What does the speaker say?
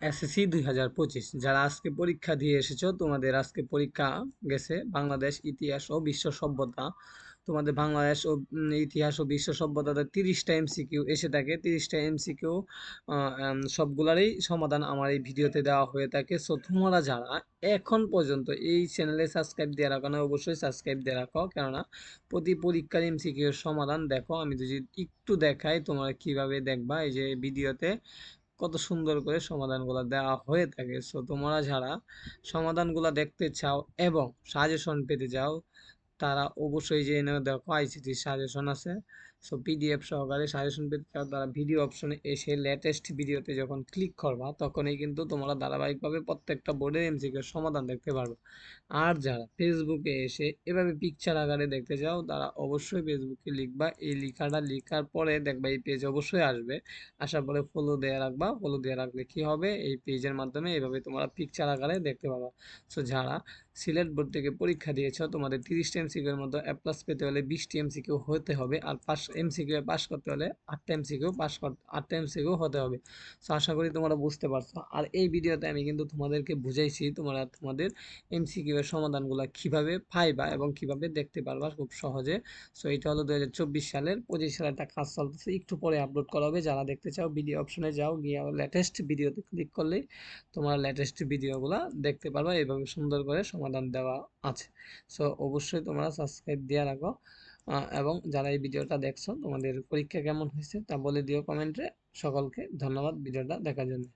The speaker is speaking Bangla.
এসএসসি দুই হাজার পঁচিশ, যারা আজকে পরীক্ষা দিয়ে এসেছ, তোমাদের আজকে পরীক্ষা গেছে বাংলাদেশ ইতিহাস ও বিশ্ব সভ্যতা। তোমাদের বাংলাদেশ ও ইতিহাস ও বিশ্ব সভ্যতাতে তিরিশটা এমসিকিউ এসে থাকে। তিরিশটা এমসিকিউ সবগুলারই সমাধান আমার এই ভিডিওতে দেওয়া হয়ে থাকে। সো তোমরা যারা এখন পর্যন্ত এই চ্যানেলে সাবস্ক্রাইব দিয়ে রাখো না, অবশ্যই সাবস্ক্রাইব দিয়ে রাখো। কেননা প্রতি পরীক্ষার এমসিকিউর সমাধান দেখো। আমি যদি একটু দেখাই তোমরা কীভাবে দেখবা এই যে ভিডিওতে। কত সুন্দর করে সমাধানগুলো দেওয়া হয়ে থাকে। সো তোমরা যারা সমাধানগুলো দেখতে চাও এবং সাজেশন পেতে চাও তারা অবশ্যই যে এনে দেখো আইসিটি সাজেশন আছে। সো পিডিএফ সহকারে সাজেশন পেতে চাও, তারা ভিডিও অপশনে এসে লেটেস্ট ভিডিওতে যখন ক্লিক করবা, তখনই কিন্তু তোমরা ধারাবাহিকভাবে প্রত্যেকটা বোর্ডের এমসিকিউর সমাধান দেখতে পারবে। আর যারা ফেসবুকে এসে এভাবে পিকচার আকারে দেখতে চাও, তারা অবশ্যই ফেসবুকে লিখবা। এই লেখাটা লেখার পরে দেখবা এই পেজ অবশ্যই আসবে। আসার পরে ফলো দেওয়া রাখবা। ফলো দেওয়া রাখলে কি হবে? এই পেজের মাধ্যমে এভাবে তোমরা পিকচার আকারে দেখতে পাবা। সো যারা সিলেট বোর্ড থেকে পরীক্ষা দিয়েছ। তোমাদের তিরিশটা এমসিকিউর মধ্যে এ প্লাস পেতে হলে বিশটি এমসিকিউ হতে হবে আর পাস এমসিকিউ পাস করতে হলে আটটা এমসিকিউ পাস কর আটটা এমসিকিউ হতে হবে। সো আশা করি তোমরা বুঝতে পারছ। আর এই ভিডিওতে আমি কিন্তু তোমাদেরকে বুঝাইছি তোমরা তোমাদের এমসিকিউ এর সমাধানগুলো কীভাবে পাইবা এবং কীভাবে দেখতে পারবা খুব সহজে। সো এটা হলো দু হাজার চব্বিশ সালের পঁচিশ সালের একটা কাজ চলতেছে। একটু পরে আপলোড করা হবে। যারা দেখতে চাও ভিডিও অপশনে যাও, গিয়ে লেটেস্ট ভিডিওতে ক্লিক করলেই তোমার লেটেস্ট ভিডিওগুলো দেখতে পারবা এইভাবে সুন্দর করে সমাধান দেওয়া আছে। সো অবশ্যই তোমরা সাবস্ক্রাইব দিয়ে রাখো। এবং যারা এই ভিডিওটা দেখছ, তোমাদের পরীক্ষা কেমন হয়েছে তা বলে দিও কমেন্টে। সকলকে ধন্যবাদ ভিডিওটা দেখার জন্য।